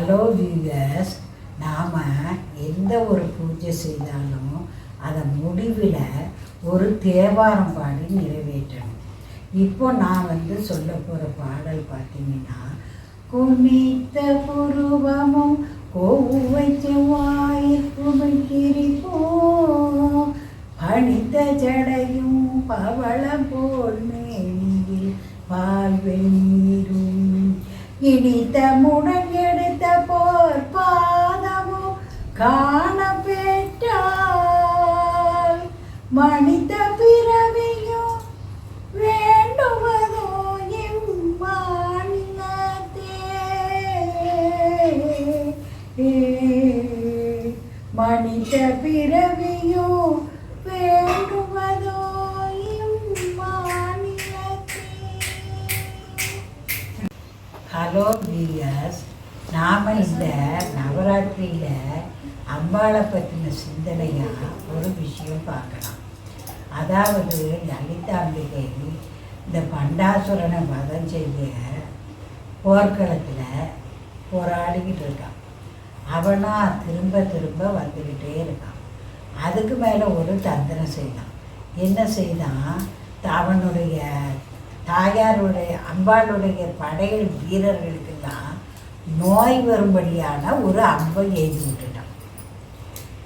Hello viewers நாம் எந்த ஒரு பூஜை செய்தாலும் அதை முடிவில் ஒரு தேவாரம் பாடி நிறைவேற்றணும். இப்போ நான் வந்து சொல்ல போகிற பாடல் பார்த்தீங்கன்னா குனித்த புருவமும் கோவை செவ்வாயிற் குமிக்கிரிப்போம் பணித்த ஜடையும் பவளம் போல் மேனியில் பால் வெந்நீரும் இடித்த முடன் எடுத்த போர் பாதமோ காண பெற்றால் மனித பிறவியோ வேண்டுவதோ இம்மாநிலத்தே மனித பிறவியோ வேண்டுவதோ ஹலோ வியர்ஸ் நாம் இந்த நவராத்திரியில் அம்பாளை பற்றின சிந்தனையாக ஒரு விஷயம் பார்க்கலாம். அதாவது லலிதாம்பிகை இந்த பண்டாசுரனை வதம் செய்ய போர்க்களத்தில் போராடிக்கிட்டு இருக்கான். அவனா திரும்ப திரும்ப வந்துக்கிட்டே இருக்கான். அதுக்கு மேலே ஒரு தந்திரம் செய்தான். என்ன செய்தான்? த- அவனுடைய தாயாருடைய அம்பாளுடைய படைகள் வீரர்களுக்கெல்லாம் நோய் வரும்படியான ஒரு அம்பை எழுதி விட்டுட்டான்.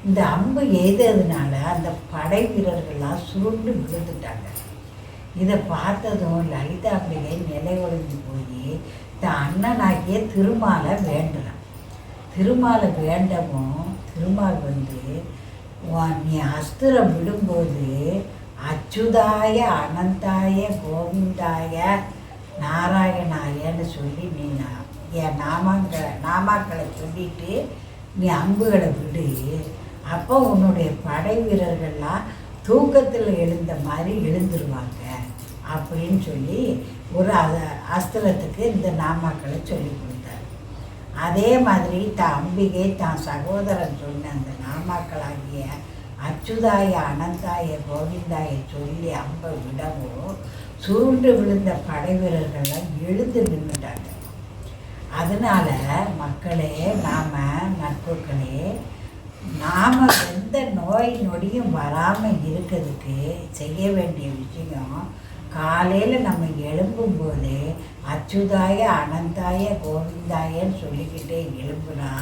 இந்த அம்பு எய்ததுனால அந்த படை வீரர்கள்லாம் சுருண்டு விழுந்துட்டாங்க. இதை பார்த்ததும் லலிதாம்பிகை நிலை ஒழிஞ்சு போய் தன் அண்ணனாகிய திருமாலை வேண்டுறான். திருமாலை வேண்டவும் திருமால் வந்து "உன் நீ அஸ்திரம் விடும்போது அச்சுதாய அனந்தாய கோவிந்தாய நாராயணாயன்னு சொல்லி நீ நான் என் நாமங்க நாமாக்களை சொல்லிட்டு நீ அம்புகளை விடு. அப்போ உன்னுடைய படை வீரர்கள்லாம் தூக்கத்தில் எழுந்த மாதிரி எழுந்துருவாங்க. அப்படின்னு சொல்லி ஒரு அத அஸ்திரத்துக்கு இந்த நாமாக்களை சொல்லி கொடுத்தார். அதே மாதிரி தான் அம்பிகை தான் சகோதரன் சொன்ன அந்த நாமாக்களாகிய அச்சுதாய அனந்தாய கோவிந்தாய சொல்லி அம்பை விடவும் சூழ்ந்து விழுந்த படை வீரர்கள்லாம் எழுந்து நின்றுட்டாங்க அதனால மக்களே நாம் நட்புகளே நாம் எந்த நோய் நொடியும் வராமல் இருக்கிறதுக்கு செய்ய வேண்டிய விஷயம் காலையில் நம்ம எழும்பும்போது அச்சுதாய அனந்தாய கோவிந்தாயன்னு சொல்லிக்கிட்டே எழும்புனா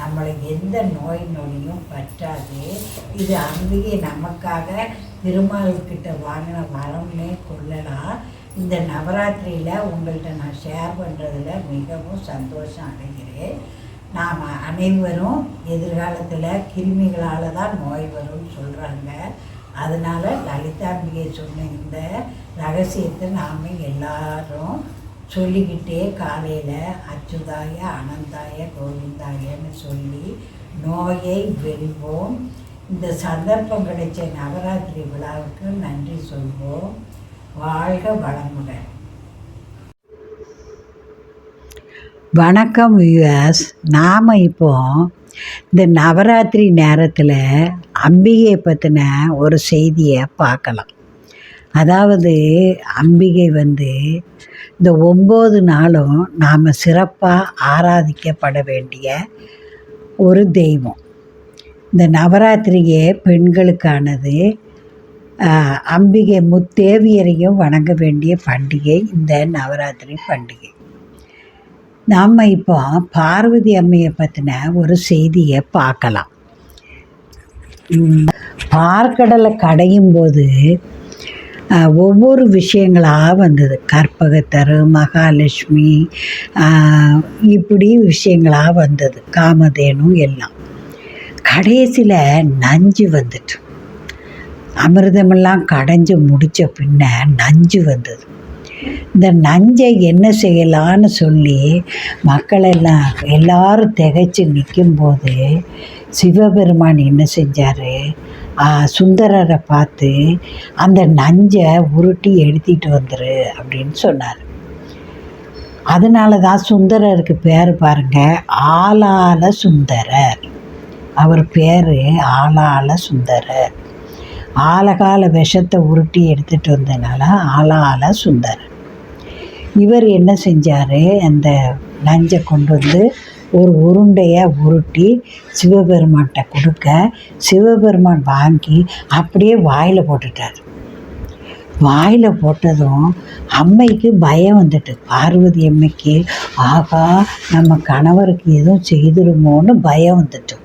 நம்மளை எந்த நோய் நொடியும் பற்றாது. இது அங்கேயே நமக்காக திருமால்கிட்ட வாங்கின வரம்னே கொள்ளலாம். இந்த நவராத்திரியில் உங்கள்கிட்ட நான் ஷேர் பண்ணுறதுல மிகவும் சந்தோஷம் அடைகிறேன். நாம் அனைவரும் எதிர்காலத்தில் கிருமிகளால் தான் நோய் வரும்னு சொல்கிறாங்க அதனால் லலிதாம்பிகை சொன்ன இந்த ரகசியத்தை நாம் எல்லாரும் சொல்லிக்கிட்டே காலையில் அச்சுதாய அனந்தாய கோவிந்தாயன்னு சொல்லி நோயை வெல்வோம். இந்த சந்தர்ப்பம் கிடைச்ச நவராத்திரி விழாவுக்கு நன்றி சொல்வோம். வாழ்க வளமுடன். வணக்கம் வியூவர்ஸ் நாம் இப்போ இந்த நவராத்திரி நேரத்தில் அம்பிகையை பற்றின ஒரு செய்தியை பார்க்கலாம். அதாவது அம்பிகை வந்து இந்த ஒம்பது நாளும் நாம் சிறப்பாக ஆராதிக்கப்பட வேண்டிய ஒரு தெய்வம். இந்த நவராத்திரியே பெண்களுக்கானது. அம்பிகை முத்தேவியரையும் வணங்க வேண்டிய பண்டிகை இந்த நவராத்திரி பண்டிகை. நாம் இப்போ பார்வதி அம்மையை பற்றின ஒரு செய்தியை பார்க்கலாம். பார்க்கடலை கடையும் போது ஒவ்வொரு விஷயங்களாக வந்தது. கற்பகத்தரு மகாலட்சுமி இப்படி விஷயங்களாக வந்தது. காமதேனு எல்லாம். கடைசியில் நஞ்சு வந்துட்டு. அமிர்தமெல்லாம் கடைஞ்சு முடித்த பின்ன நஞ்சு வந்தது. இந்த நஞ்சை என்ன செய்யலான்னு சொல்லி மக்களெல்லாம் எல்லாரும் திகைச்சு நிற்கும்போது சிவபெருமான் என்ன செஞ்சார்? சுந்தரரை பார்த்து அந்த நஞ்சை உருட்டி எடுத்திட்டு வந்துரு அப்படின்னு சொன்னார். அதனால தான் சுந்தரருக்கு பேர் பாருங்க ஆளால சுந்தரர். அவர் பேர் ஆளால சுந்தரர். ஆலகால விஷத்தை உருட்டி எடுத்துகிட்டு வந்தனால ஆளால சுந்தர் இவர் என்ன செஞ்சார்? அந்த லஞ்சை கொண்டு வந்து ஒரு உருண்டையாக உருட்டி சிவபெருமான்கிட்ட கொடுக்க சிவபெருமான் வாங்கி அப்படியே வாயில் போட்டுட்டார். வாயில் போட்டதும் அம்மைக்கு பயம் வந்துட்டு பார்வதி அம்மைக்கு ஆகா நம்ம கணவருக்கு எதுவும் செய்திருமோன்னு பயம் வந்துட்டு.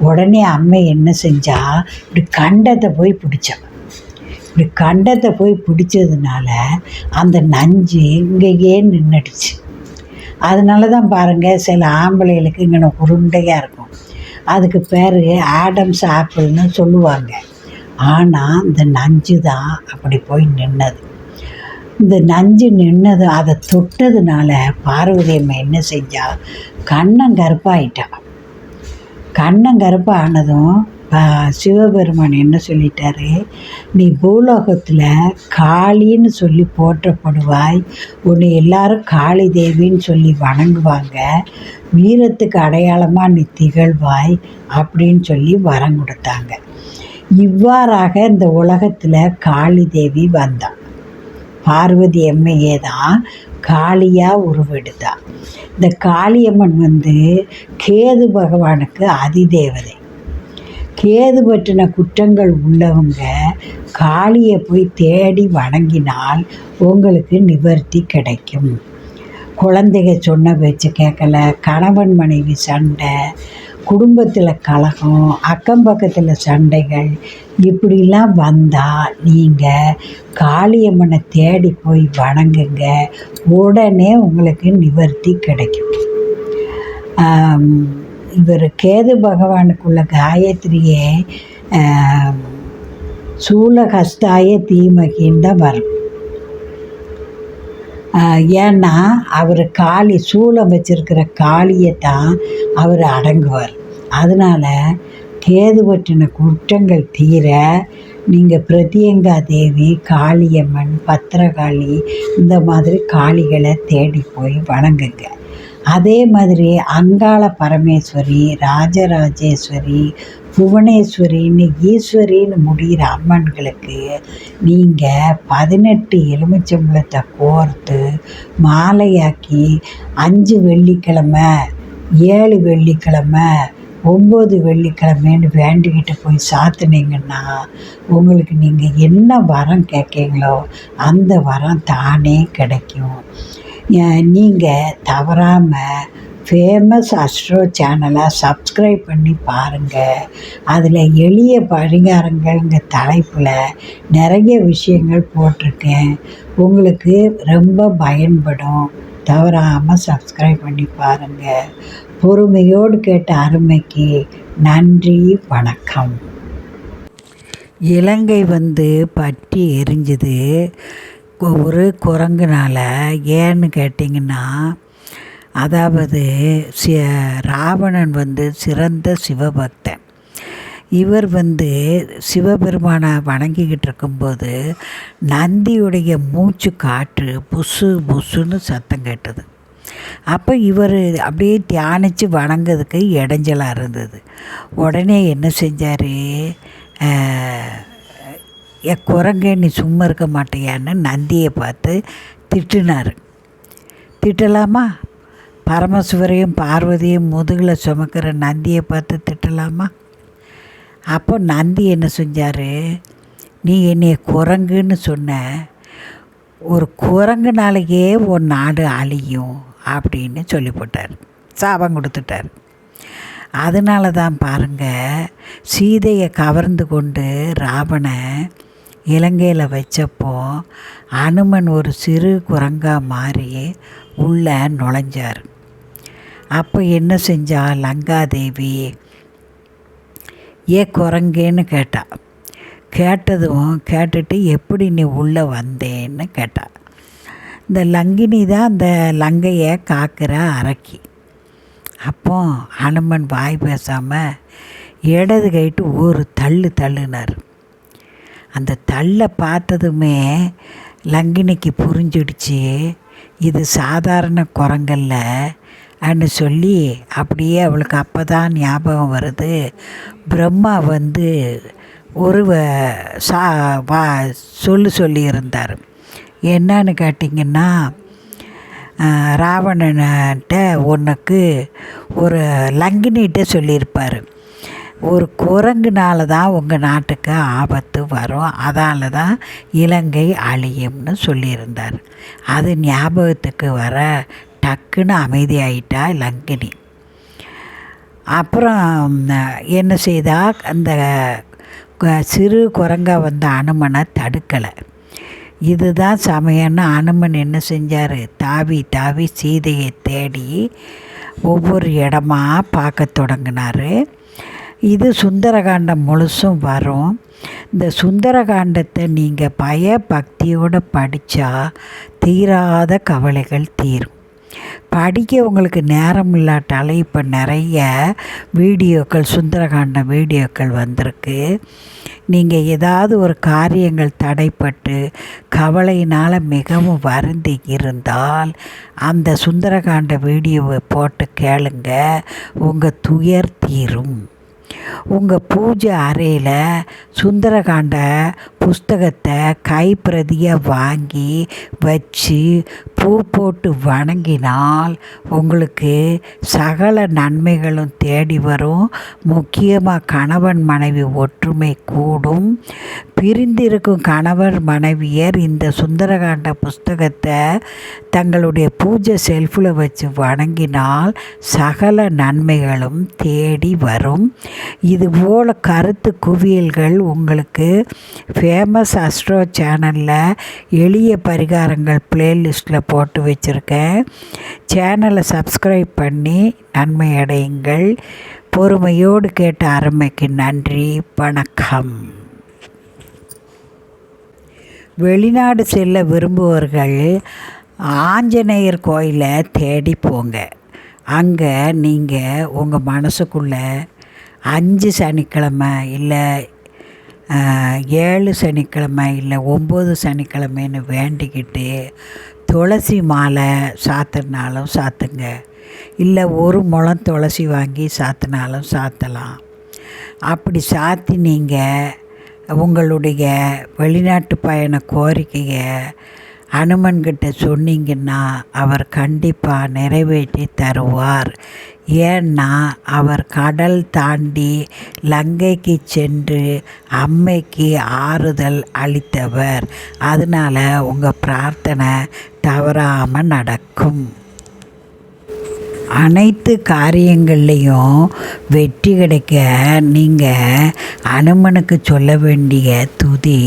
உடனே அம்மை என்ன செஞ்சா இப்படி கண்டத்தை போய் பிடிச்சா இப்படி கண்டத்தை போய் பிடிச்சதுனால அந்த நஞ்சு இங்கேயே நின்றுடுச்சு அதனால தான் பாருங்கள் சில ஆம்பளைகளுக்கு இங்கே உருண்டையாக இருக்கும். அதுக்கு பேர் ஆடம்ஸ் ஆப்பிள்னு சொல்லுவாங்க. ஆனால் இந்த நஞ்சு தான் அப்படி போய் நின்னது. இந்த நஞ்சு நின்னது அதை தொட்டதுனால பார்வதி அம்மா என்ன செஞ்சால் கண்ணம் கருப்பாயிட்டான் கண்ணங்கருப்பு ஆனதும் சிவபெருமான் என்ன சொல்லிட்டாரு? நீ பூலோகத்தில் காளின்னு சொல்லி போற்றப்படுவாய். உன்னை எல்லாரும் காளி தேவின்னு சொல்லி வணங்குவாங்க. வீரத்துக்கு அடையாளமாக நீ திகழ்வாய் அப்படின்னு சொல்லி வரம் கொடுத்தாங்க. இவ்வாறாக இந்த உலகத்தில் காளி தேவி வந்தான் பார்வதி எம்மையே தான் காளியாக உருவெடுத்தா இந்த காளியம்மன் வந்து கேது பகவானுக்கு அதிதேவதை. கேது பற்றின குற்றங்கள் உள்ளவங்க காளியை போய் தேடி வணங்கினால் உங்களுக்கு நிவர்த்தி கிடைக்கும். குழந்தைங்க சொன்ன பேச்சு கேட்கல கணவன் மனைவி சண்டை குடும்பத்தில் கலகம் அக்கம் பக்கத்தில் சண்டைகள் இப்படிலாம் வந்தால் நீங்கள் காளியம்மனை தேடி போய் வணங்குங்க. உடனே உங்களுக்கு நிவர்த்தி கிடைக்கும். இவர் கேது பகவானுக்குள்ள காயத்ரியே சூலஹஸ்தாய தீமகின்னு தான் வரும் ஏன்னா அவர் காளி சூளம் வச்சிருக்கிற காளியை தான் அவர் அடங்குவார். அதனால் கேது பற்றின குற்றங்கள் தீர நீங்கள் பிரதியங்கா தேவி காளியம்மன் பத்திரகாளி இந்த மாதிரி காளிகளை தேடி போய் வணங்குங்க. அதே மாதிரி அங்காள பரமேஸ்வரி ராஜராஜேஸ்வரி புவனேஸ்வரின்னு ஈஸ்வரின்னு முடிகிற அம்மன்களுக்கு நீங்கள் பதினெட்டு எலுமிச்சம்பழத்தை கோர்த்து மாலையாக்கி அஞ்சு வெள்ளிக்கிழமை ஏழு வெள்ளிக்கிழமை ஒம்பது வெள்ளிக்கிழமைன்னு வேண்டிக்கிட்டு போய் சாத்துனீங்கன்னா உங்களுக்கு நீங்கள் என்ன வரம் கேட்கீங்களோ அந்த வரம் தானே கிடைக்கும். நீங்கள் தவறாமல் ஃபேமஸ் அஸ்ட்ரோ சேனலை சப்ஸ்கிரைப் பண்ணி பாருங்கள் அதில் எளிய பரிகாரங்கள்ங்க தலைப்பில் நிறைய விஷயங்கள் போட்டிருக்கேன். உங்களுக்கு ரொம்ப பயன்படும். தவறாமல் சப்ஸ்கிரைப் பண்ணி பாருங்கள் பொறுமையோடு கேட்ட அருமைக்கு நன்றி வணக்கம். இலங்கை வந்து பட்டி எரிஞ்சுது. ஒரு குரங்குனால் ஏன்னு கேட்டிங்கன்னா அதாவது சி ராவணன் வந்து சிறந்த சிவபக்தன். இவர் வந்து சிவபெருமானை வணங்கிக்கிட்டு இருக்கும்போது நந்தியுடைய மூச்சு காற்று புசு புசுன்னு சத்தம் கேட்டது. அப்போ இவர் அப்படியே தியானித்து வணங்கிறதுக்கு இடைஞ்சலாக இருந்தது. உடனே என்ன செஞ்சார்? என் குரங்கே நீ சும்மா இருக்க மாட்டேயான்னு நந்தியை பார்த்து திட்டினார். திட்டலாமா? பரமசிவரையும் பார்வதியும் முதுகில் சுமக்கிற நந்தியை பார்த்து திட்டலாமா? அப்போ நந்தி என்ன செஞ்சார்? நீ என்னைய குரங்குன்னு சொன்ன. ஒரு குரங்குனாலேயே ஒரு நாடு அழியும். அப்படின்னு சொல்லி போட்டார். சாபம் கொடுத்துட்டார். அதனால தான் பாருங்கள் சீதையை கவர்ந்து கொண்டு ராவணை இலங்கையில் வச்சப்போ அனுமன் ஒரு சிறு குரங்காக மாறி உள்ளே நுழைஞ்சார். அப்போ என்ன செஞ்சா லங்காதேவி ஏ குரங்கேன்னு கேட்டா. கேட்டதும் கேட்டுட்டு எப்படி நீ உள்ளே வந்தேன்னு கேட்டா. இந்த லங்கினி தான் அந்த லங்கையை காக்கிற அரக்கி. அப்போ அனுமன் வாய் பேசாமல் இடது கைட்டு ஒரு தள்ளு தள்ளுனார். அந்த தள்ளை பார்த்ததுமே லங்கினிக்கு புரிஞ்சிடுச்சு இது சாதாரண குரங்கல்ல அப்படின்னு சொல்லி அப்படியே அவளுக்கு அப்போ தான் ஞாபகம் வருது. பிரம்மா வந்து ஒரு சா வா சொல்லு சொல்லியிருந்தார். என்னன்னு கேட்டிங்கன்னா ராவணன்கிட்ட உனக்கு ஒரு லங்கினிகிட்ட சொல்லியிருப்பார். ஒரு குரங்குனால தான் உங்கள் நாட்டுக்கு ஆபத்து வரும். அதால் தான் இலங்கை அழியும்னு சொல்லியிருந்தார். அது ஞாபகத்துக்கு வர டக்குன்னு அமைதியாயிட்டா லங்கினி. அப்புறம் என்ன செய்தா? அந்த சிறு குரங்கா வந்த அனுமனை தடுக்கலை. இதுதான் சமயம்னு அனுமன் என்ன செஞ்சார்? தாவி தாவி சீதையை தேடி ஒவ்வொரு இடமா பார்க்க தொடங்கினார். இது சுந்தரகாண்டம் முழுசும் வரும். இந்த சுந்தரகாண்டத்தை நீங்கள் பய பக்தியோடு படித்தா தீராத கவலைகள் தீரும். படிக்க உங்களுக்கு நேரம் இல்லாட்டாலே இப்போ நிறைய வீடியோக்கள் சுந்தரகாண்ட வீடியோக்கள் வந்திருக்கு. நீங்கள் ஏதாவது ஒரு காரியங்கள் தடைப்பட்டு கவலையினால் மிகவும் வருந்தி இருந்தால் அந்த சுந்தரகாண்ட வீடியோவை போட்டு கேளுங்க. உங்கள் துயர் தீரும். உங்கள் பூஜை அறையில் சுந்தரகாண்ட புஸ்தகத்தை கைப்பிரதியாக வாங்கி வச்சு பூ போட்டு வணங்கினால் உங்களுக்கு சகல நன்மைகளும் தேடி வரும். முக்கியமாக கணவன் மனைவி ஒற்றுமை கூடும். பிரிந்திருக்கும் கணவர் மனைவியர் இந்த சுந்தரகாண்ட புஸ்தகத்தை தங்களுடைய பூஜை செல்ஃபில் வச்சு வணங்கினால் சகல நன்மைகளும் தேடி வரும். இதுபோல் கருத்து குவியல்கள் உங்களுக்கு ஃபேமஸ் அஸ்ட்ரோ சேனலில் எளிய பரிகாரங்கள் பிளேலிஸ்ட்டில் போட்டு வச்சுருக்கேன். சேனலை சப்ஸ்கிரைப் பண்ணி நன்மை அடையுங்கள். பொறுமையோடு கேட்ட அருமைக்கு நன்றி. வணக்கம். வெளிநாடு செல்ல விரும்புவர்கள் ஆஞ்சநேயர் கோயிலை தேடி போங்க. அங்கே நீங்கள் உங்கள் மனசுக்குள்ளே அஞ்சு சனிக்கிழமை இல்லை ஏழு சனிக்கிழமை இல்லை ஒம்பது சனிக்கிழமைன்னு வேண்டிக்கிட்டு துளசி மாலை சாத்துனாலும் சாத்துங்க. இல்லை ஒரு முளம் துளசி வாங்கி சாத்தினாலும் சாத்தலாம். அப்படி சாத்தி நீங்கள் உங்களுடைய வெளிநாட்டு பயண கோரிக்கையை அனுமன்கிட்ட சொன்னீங்கன்னா அவர் கண்டிப்பாக நிறைவேற்றி தருவார். ஏன்னா அவர் கடல் தாண்டி லங்கைக்கு சென்று அம்மைக்கு ஆறுதல் அளித்தவர். அதனால் உங்கள் பிரார்த்தனை தவறாமல் நடக்கும். அனைத்து காரியங்கள்லேயும் வெற்றி கிடைக்க நீங்கள் அனுமனுக்கு சொல்ல வேண்டிய துதி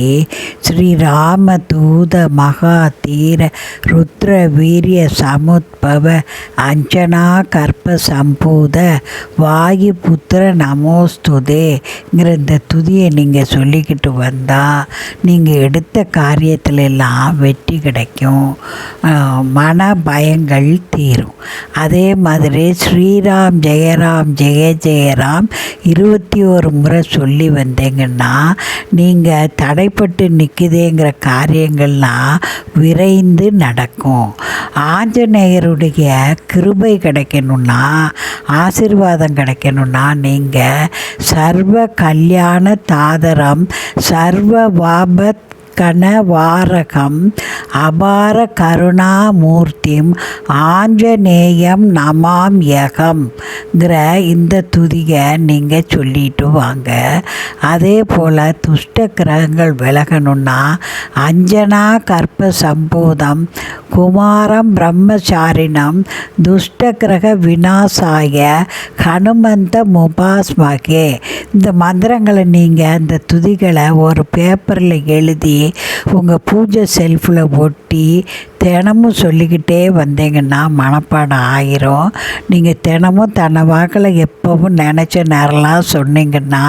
ஸ்ரீராம தூத மகா தீர ருத்ர வீரிய சமுத்பவ அஞ்சனா கற்ப சம்பூத வாயு புத்திர நமோஸ்துதேங்கிற இந்த துதியை நீங்கள் சொல்லிக்கிட்டு வந்தால் நீங்கள் எடுத்த காரியத்துல எல்லாம் வெற்றி கிடைக்கும். மன பயங்கள் தீரும். அதே மாதிரி ஸ்ரீராம் ஜெயராம் ஜெய ஜெயராம் இருபத்தி ஒரு முறை சொல்லி வந்தீங்கன்னா நீங்கள் தடைப்பட்டு நிற்குதேங்கிற காரியங்கள்லாம் விரைந்து நடக்கும். ஆஞ்சநேயருடைய கிருபை கிடைக்கணும்னா ஆசீர்வாதம் கிடைக்கணும்னா நீங்கள் சர்வ கல்யாண தாதரம் சர்வ வாபத் கணவாரகம் அபார கருணாமூர்த்திம் ஆஞ்சநேயம் நமாம் யகம்ங்கிற இந்த துதியை நீங்கள் சொல்லிட்டு வாங்க. அதே போல் துஷ்ட கிரகங்கள் விலகணும்னா அஞ்சனா கற்ப சம்போதம் குமாரம் பிரம்மச்சாரிணம் துஷ்ட கிரக விநாசாய ஹனுமந்த முபாஸ்மகே. இந்த மந்திரங்களை நீங்கள் அந்த துதிகளை ஒரு பேப்பரில் எழுதி உங்கள் பூஜை செல்ஃபில் ஒட்டி தினமும் சொல்லிக்கிட்டே வந்தீங்கன்னா மனப்பாடம் ஆயிரும். நீங்கள் தினமும் தன்னை வாக்கில் எப்பவும் நினச்ச நேரம்லாம் சொன்னீங்கன்னா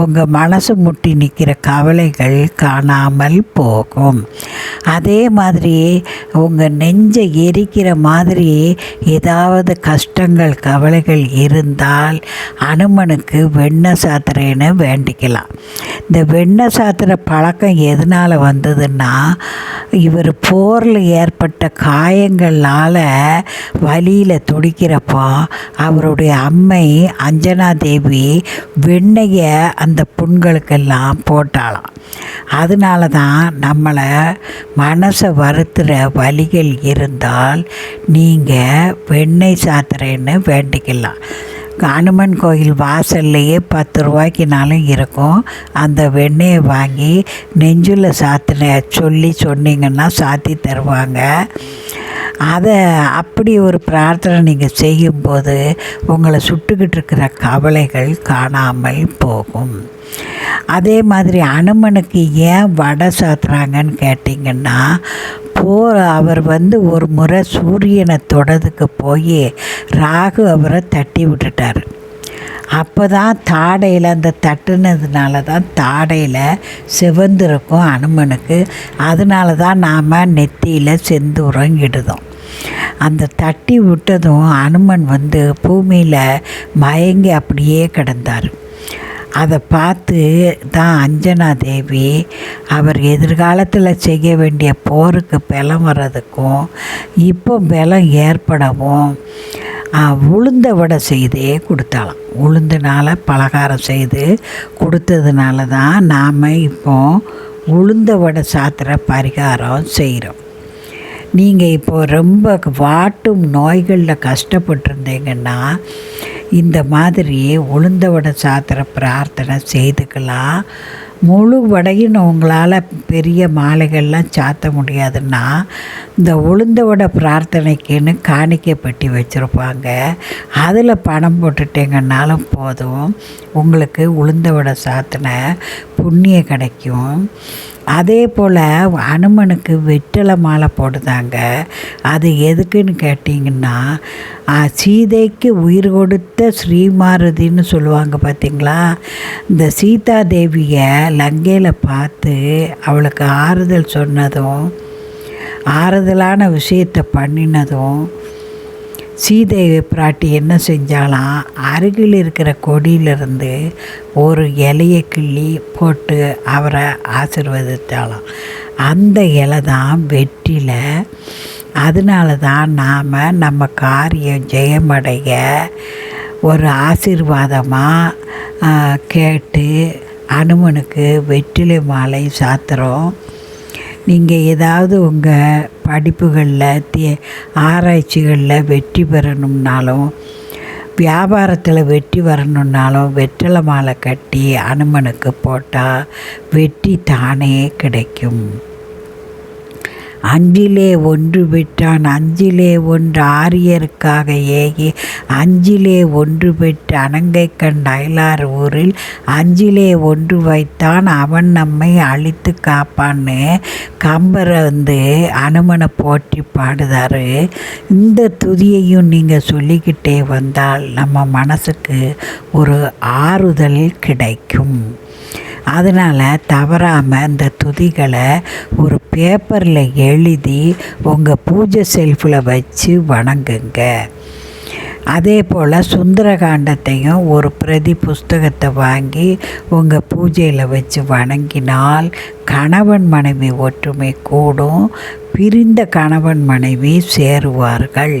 உங்கள் மனசு முட்டி நிற்கிற கவலைகள் காணாமல் போகும். அதே மாதிரி உங்கள் நெஞ்சை எரிக்கிற மாதிரி ஏதாவது கஷ்டங்கள் கவலைகள் இருந்தால் அனுமனுக்கு வெண்ணெய் சாத்திரேன்னு வேண்டிக்கலாம். இந்த வெண்ணெய் சாத்திர பழக்கம் எதனால் வந்ததுன்னா இவர் போரில் ஏற்பட்ட காயங்களால் வலியில் துடிக்கிறப்போ அவருடைய அம்மை அஞ்சனா தேவி வெண்ணெயை அந்த புண்களுக்கெல்லாம் போட்டாளாம். அதனால தான் நம்மளை மனசை வருத்துகிற வலிகள் இருந்தால் நீங்கள் வெண்ணெய் சாத்துறேன்னு வேண்டிக்கலாம். அனுமன் கோயில் வாசல்லையே பத்து ரூபாய்க்குனாலும் இருக்கும். அந்த வெண்ணெயை வாங்கி நெஞ்சில் சாத்தின சொல்லி சொன்னீங்கன்னா சாத்தி தருவாங்க. அதை அப்படி ஒரு பிரார்த்தனை நீங்கள் செய்யும்போது உங்களை சுட்டுக்கிட்டு இருக்கிற கவலைகள் காணாமல் போகும். அதே மாதிரி அனுமனுக்கு ஏன் வடை சாத்துறாங்கன்னு கேட்டிங்கன்னா போர் அவர் வந்து ஒரு முறை சூரியனை தொடதுக்கு போய் ராகு அவரை தட்டி விட்டுட்டார். அப்போ தான் தாடையில் அந்த தட்டுனதுனால தான் தாடையில் செவந்திருக்கும் அனுமனுக்கு. அதனால தான் நாம் நெத்தியில் செந்தூரம் இடுதோம். அந்த தட்டி விட்டதும் அனுமன் வந்து பூமியில் மயங்கி அப்படியே கிடந்தார். அதை பார்த்து தான் அஞ்சனா தேவி அவர் எதிர்காலத்தில் செய்ய வேண்டிய போருக்கு பலம் வர்றதுக்கும் இப்போ பலம் ஏற்படவும் உளுந்த வடை செய்தே கொடுத்தாலாம் உளுந்துனால பலகாரம் செய்து கொடுத்ததுனால தான் நாம் இப்போ உளுந்த வடை சாத்திர பரிகாரம் செய்கிறோம் நீங்கள் இப்போது ரொம்ப வாட்டும் நோய்களில் கஷ்டப்பட்டுருந்தீங்கன்னா இந்த மாதிரி உளுந்த வடை சாத்திர பிரார்த்தனை செய்துக்கலாம் முழு வடையும் உங்களால் பெரிய மாலைகள்லாம் சாத்த முடியாதுன்னா இந்த உளுந்த வடை பிரார்த்தனைக்குன்னு காணிக்கை பெட்டி வச்சுருப்பாங்க. அதில் பணம் போட்டுட்டீங்கன்னாலும் போதும். உங்களுக்கு உளுந்த வடை சாத்தின புண்ணியம் கிடைக்கும். அதே போல் அனுமனுக்கு வெற்றிலை மாலை போடுதாங்க. அது எதுக்குன்னு கேட்டிங்கன்னா சீதைக்கு உயிர் கொடுத்த ஸ்ரீமாருதின்னு சொல்லுவாங்க பார்த்தீங்களா இந்த சீதா தேவியை லங்கையில் பார்த்து அவளுக்கு ஆறுதல் சொன்னதும் ஆறுதலான விஷயத்தை பண்ணினதும் சீதை பிராட்டி என்ன செஞ்சாலாம் அருகில் இருக்கிற கொடியிலிருந்து ஒரு இலையை கிள்ளி போட்டு அவரை ஆசிர்வதித்தாலாம் அந்த இலை தான் வெற்றில. அதனால தான் நாம் நம்ம காரியம் ஜெயமடைய ஒரு ஆசீர்வாதமாக கேட்டு அனுமனுக்கு வெற்றிலை மாலை சாத்துறோம் நீங்கள் ஏதாவது உங்கள் படிப்புகளில் தே ஆராய்ச்சிகளில் வெற்றி பெறணும்னாலும் வியாபாரத்தில் வெற்றி வரணுன்னாலும் வெற்றிலை மாலை கட்டி அனுமனுக்கு போட்டால் வெற்றி தானே கிடைக்கும். அஞ்சிலே ஒன்று விட்டான் அஞ்சிலே ஒன்று ஆரியருக்காக ஏகி அஞ்சிலே ஒன்று பெற்று அணங்கை கண்ட அயலார் ஊரில் அஞ்சிலே ஒன்று வைத்தான் அவன் நம்மை அழித்து காப்பான்னு கம்பரை வந்து அனுமனை போற்றி பாடுதாரு இந்த துதியையும் நீங்கள் சொல்லிக்கிட்டே வந்தால் நம்ம மனசுக்கு ஒரு ஆறுதல் கிடைக்கும். அதனால் தவறாமல் இந்த துதிகளை ஒரு பேப்பரில் எழுதி உங்கள் பூஜை செல்ஃபில் வச்சு வணங்குங்க. அதே போல் சுந்தரகாண்டத்தையும் ஒரு பிரதி புஸ்தகத்தை வாங்கி உங்கள் பூஜையில் வச்சு வணங்கினால் கணவன் மனைவி ஒற்றுமை கூடும். பிரிந்த கணவன் மனைவி சேருவார்கள்.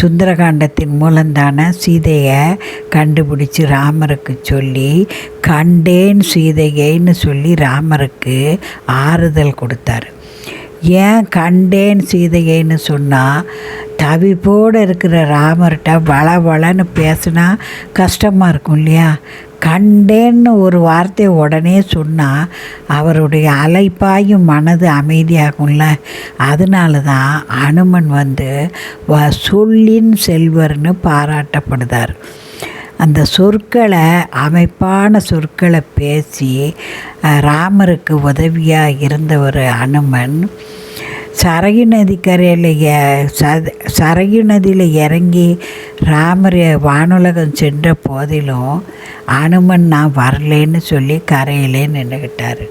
சுந்தரகாண்டத்தின் மூலந்தான சீதையை கண்டுபிடிச்சி ராமருக்கு சொல்லி கண்டேன் சீதையைன்னு சொல்லி ராமருக்கு ஆறுதல் கொடுத்தாரு. ஏன் கண்டேன் சீதையைன்னு சொன்னால் தவிப்போடு இருக்கிற ராமர்கிட்ட வள வளன்னு பேசுனா கஷ்டமாக இருக்கும் இல்லையா? கண்டேன்னு ஒரு வார்த்தையை உடனே சொன்னால் அவருடைய அலைப்பாயும் மனது அமைதியாகும்ல. அதனால தான் அனுமன் வந்து வ சொல்லின் செல்வர்னு பாராட்டப்படுதார். அந்த சொற்களை அமைப்பான சொற்களை பேசி ராமருக்கு உதவியாக இருந்த ஒரு அனுமன். சரகு நதிக்கரையில் சரகு நதியில் இறங்கி ராமர் வானுலகம் சென்ற போதிலும் அனுமன் நான் வரலேன்னு சொல்லி கரையிலே நின்றுக்கிட்டார்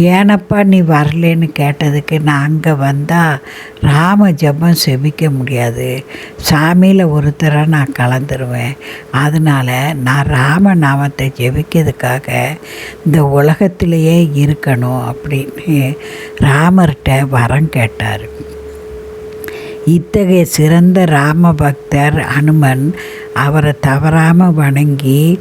ஏனப்பா நீ வரலேன்னு கேட்டதுக்கு நான் அங்கே வந்தால் ராம ஜபம் செபிக்க முடியாது. சாமியில் ஒருத்தராக நான் கலந்துருவேன். அதனால் நான் ராம நாமத்தை ஜெபிக்கிறதுக்காக இந்த உலகத்திலேயே இருக்கணும் அப்படின்னு ராமர்கிட்ட வரம் கேட்டார். இத்தகைய சிறந்த ராம பக்தர் அனுமன் அவரை தவறாமல் வணங்கி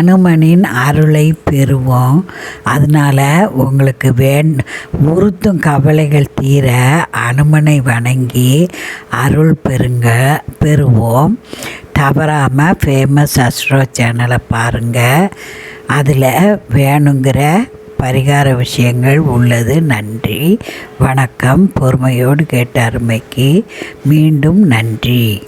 அனுமனின் அருளை பெறுவோம். அதனால் உங்களுக்கு வேண் உறுத்தும் கவலைகள் தீர அனுமனை வணங்கி அருள் பெறுங்க பெறுவோம். தவறாமல் ஃபேமஸ் அஸ்ட்ரோ சேனலை பாருங்கள் அதில் வேணுங்கிற பரிகார விஷயங்கள் உள்ளது. நன்றி. வணக்கம். பொறுமையோடு கேட்ட அருமைக்கு மீண்டும் நன்றி.